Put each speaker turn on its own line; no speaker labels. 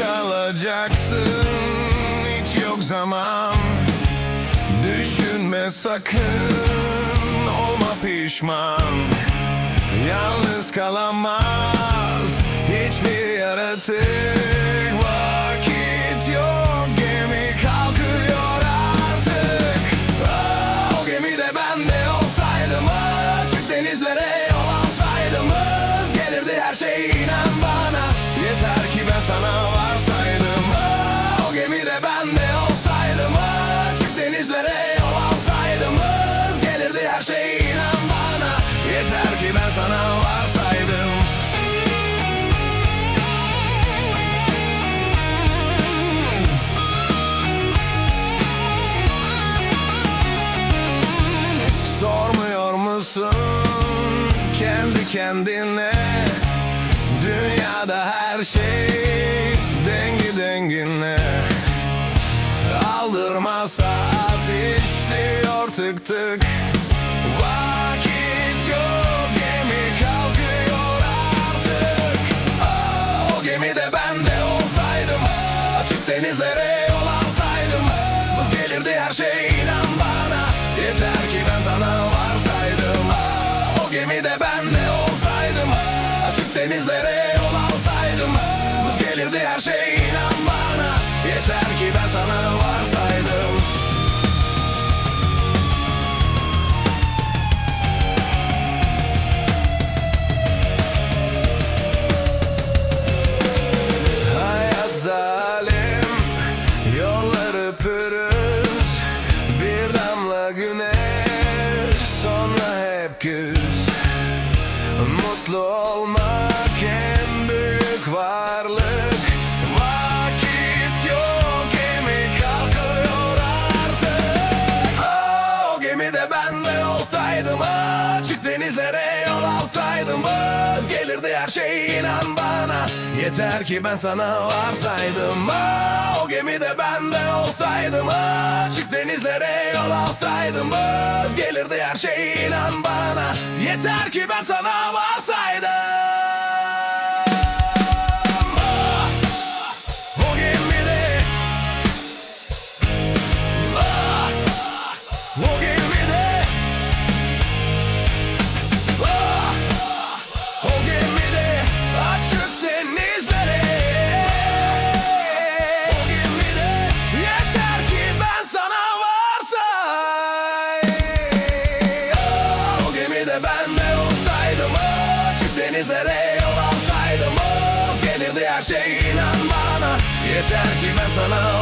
kalacaksın. Hiç yok zaman. Düşünme sakın. Olma pişman. Yalnız kalamaz Hiçbir yaratık Ben sana varsaydım. Sormuyor musun kendi kendine? Dünyada her şey dengi dengine. Aldırma saat işliyor tık tık denizlere yol alsaydım Vız gelirdi her şey inan bana. Yeter ki ben sana varsaydım Aa, O gemide ben de olsaydım Açık denizlere yol alsaydım Vız gelirdi her şey inan bana. Yeter ki ben sana varsaydım hep güz. Mutlu olmak en büyük varlık. Vakit yok gemi kalkıyor artık. O gemide ben de olsaydım Denizlere yol alsaydım Vız gelirdi her şey inan bana. Yeter ki ben sana varsaydım. Aa, O gemide ben de olsaydım Açık denizlere yol alsaydım Vız gelirdi her şey inan bana. Yeter ki ben sana varsaydım Gemide ben de olsaydım Açık denizlere yol alsaydım gelirdi her şey inan bana. Yeter ki ben sana